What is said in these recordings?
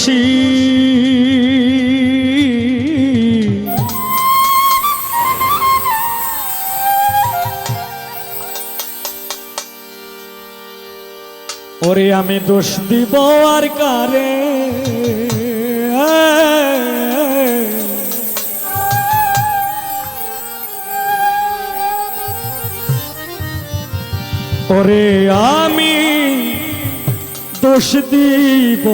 খুশি। ওরে আমি দোষ দিব আর কারে? ওরে আমি দোষ দিব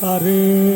কারে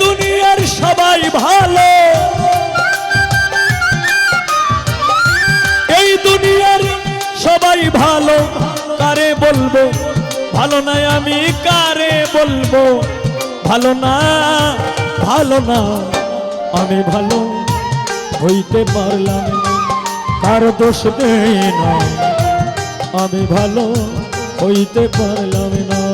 দুনিয়ার সবাই ভালো। এই দুনিয়ার সবাই ভালো। কারে বলব? ভালো না আমি কারে বলব? ভালো না ভালো না আমি ভালো। হইতে পারলাম কার দোষ দেই না আমি ভালো, হইতে পারলাম না।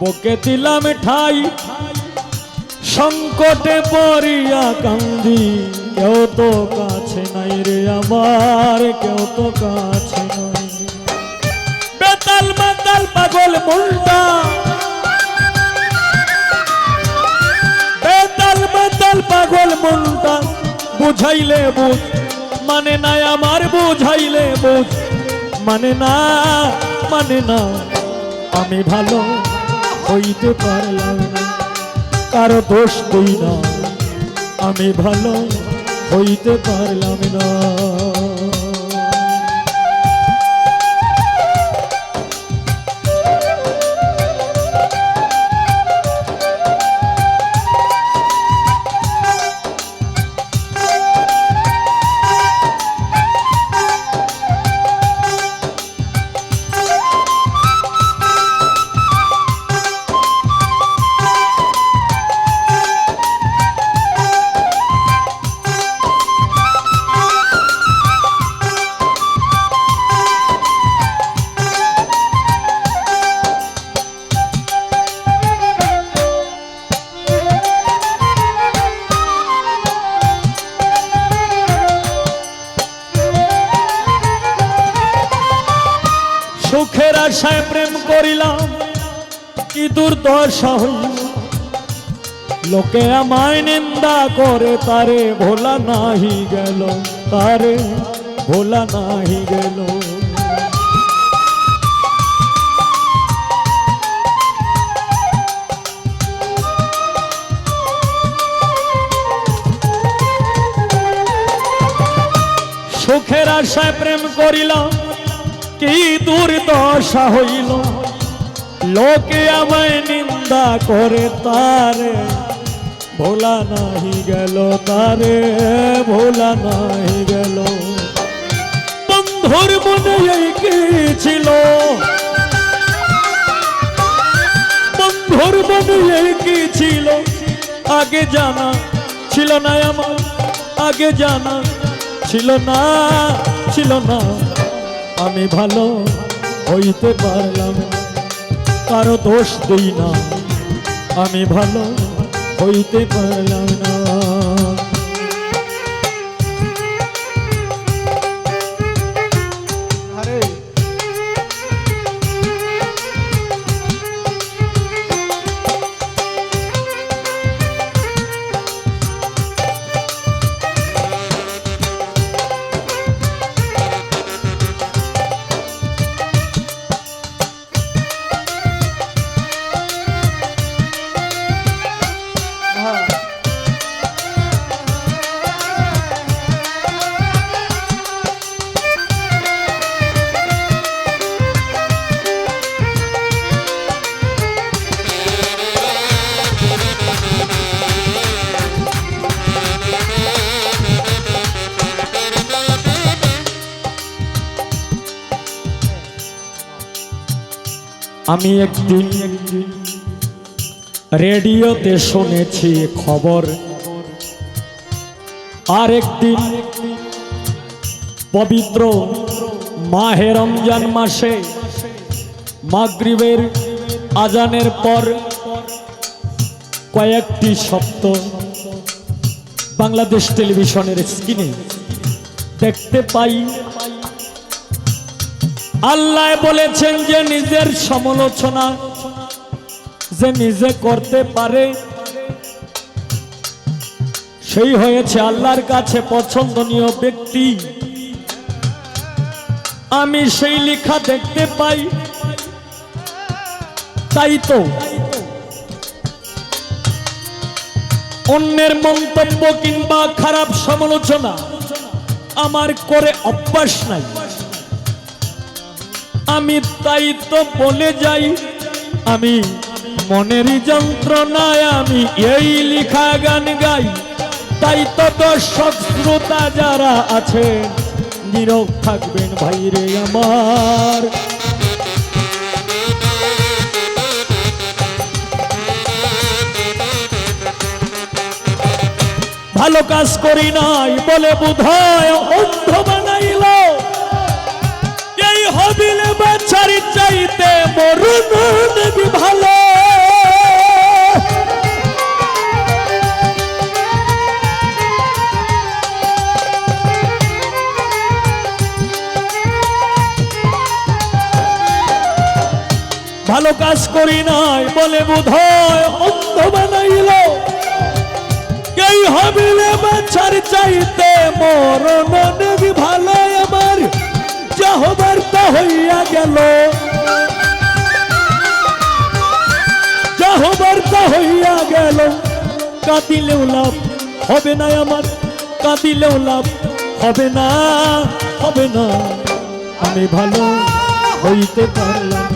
বুকে দিলাম ঠাই সংকটে পড়িয়া কান্দি, কেউ তো কাছে নাই রে আমার, কেউ তো কাছে নাই। বেতাল মাতাল পাগল মুন্ডা। বেতাল মাতাল পাগল মুন্ডা। বুঝাইলে বুঝ মানে না আমার বুঝাইলে বুঝ মানে না মানে না, আমি ভালো হইতে পারলাম না। কারও দোষ দিই না। আমি ভালো হইতে পারলাম না। করিলাম, কি দুর্দশা হইল। লোকে আমায় নিন্দা করে, তারে ভোলা নাহি গেল, তারে ভোলা নাহি গেল। সুখের আশায় প্রেম করিলাম, কি দুর্দশা হইল। লোকে আমায় নিন্দা করে তারে। ভোলা নাহি গেল তারে, ভোলা নাহি গেল। বন্ধুর মনে এই কি ছিল? বন্ধুর মনে এই কি ছিল? আগে জানা ছিল না আমার আগে জানা ছিল না ছিল না। আমি ভালো হইতে পারলাম না। কারও দোষ দিই না। আমি ভালো হইতে পারলাম না। আমি একদিন রেডিওতে শুনেছি খবর। আর একদিন পবিত্র মাহে রমজান মাসে মাগরিবের আজানের পর কয়েকটি শব্দ বাংলাদেশ টেলিভিশনের স্ক্রিনে দেখতে পাই। আল্লাহ বলেছেন যে নিজের সমালোচনা যে নিজে করতে পারে, সেই হয়েছে আল্লাহর কাছে পছন্দনীয় ব্যক্তি। আমি সেই লেখা দেখতে পাই, তাই তো। অন্যের মন্তব্য কিংবা খারাপ সমালোচনা আমার করে অভ্যাস নাই। আমি তাই তো বলে যাই, আমি মনেরই যন্ত্রণায় আমি এই লিখা গান গাই। তাই তো দর্শক শ্রোতা যারা আছে নীরব থাকবেন ভাইরে আমার। ভালো কাজ করি নাই বলে বোধহয় অন্ধ চাইতে মরুন ভালো। ভালো কাজ করি নাই বলে বোধহয় অন্ধ বানাইল। এই হবিলে বাচ্চার চাইতে মরণ ভালো আমার যা হবার তা হইয়া গেল। যা হবার তা হইয়া গেল। কাঁদিলেও লাভ হবে না আমার, কাঁদিলেও লাভ হবে না হবে না। আমি ভালো হইতে পারলাম।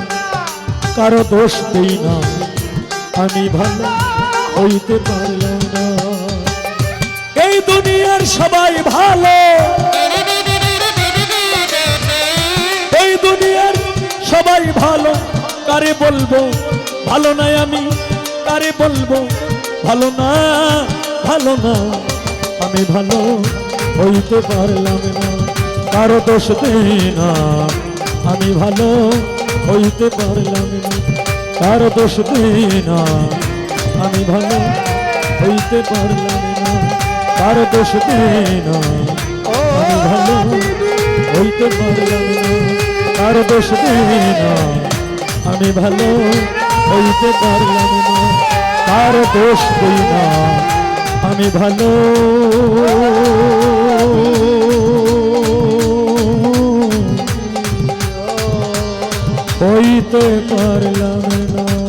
কারও দোষ দেই না। আমি ভালো হইতে পারলাম না। এই দুনিয়ার সবাই ভালো। এই দুনিয়ার সবাই ভালো। কারে বলব? ভালো নাই আমি, কারে বলব? ভালো না ভালো না, আমি ভালো হইতে পারলাম না। কারও দোষ দেই না, আমি ভালো হইতে পারলাম না। কারও দোষ দেই না, আমি ভালো হইতে পারলাম না। কারও দোষ দেই না, আমি ভালো হইতে পারলাম না। কারও দোষ দেই না, আমি ভালো হইতে পারলাম না তার দোষ হই না। আমি ভালো। হইতে পারলাম